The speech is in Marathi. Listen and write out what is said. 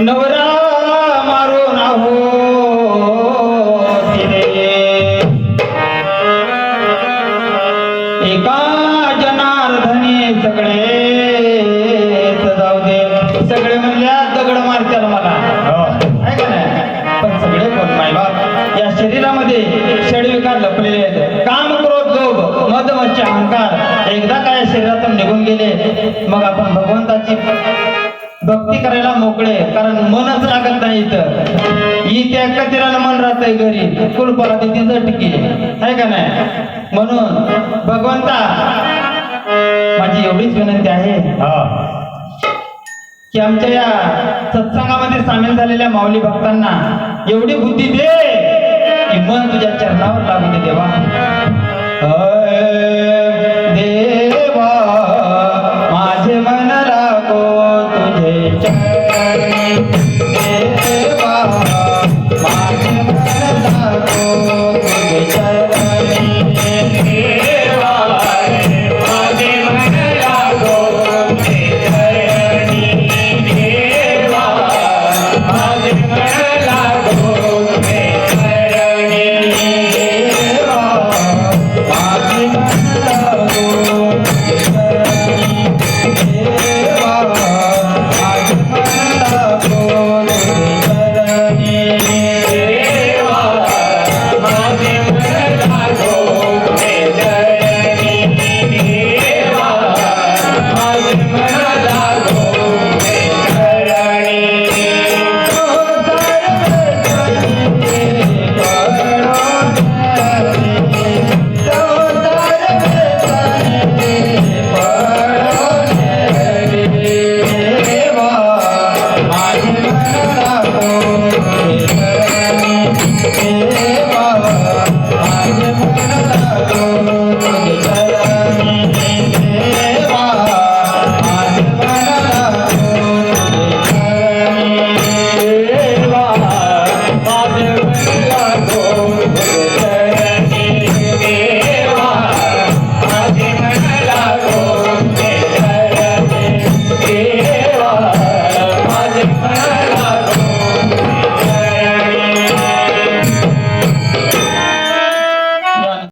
नवरा मारून आहो तिने एका जनार्दने सगळे जाऊ दे सगळे म्हणल्या दगड मारत्याला मला. नाही? पण सगळे कोण? या शरीरामध्ये षडविकार लपलेले आहेत. काम क्रोध लोभ मद अहंकार एकदा काय शरीरातून निघून गेले मग आपण भगवंताची भक्ती करायला मोकळे कारण मनच लागत नाही इथं. ही त्या कचऱ्याला मन राहतंय घरी. कुलपाला तिथे झटकी. आहे का नाही? म्हणून भगवंता माझी एवढीच विनंती आहे. की आमच्या या सत्संगामध्ये सामील झालेल्या माऊली भक्तांना एवढी बुद्धी दे चरणी देवा माझे